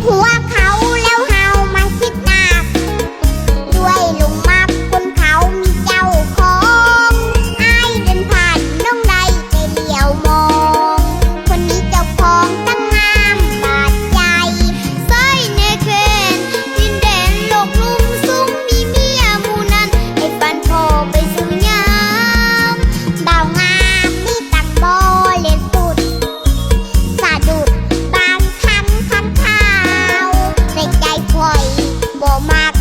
pular. อยบ่มัก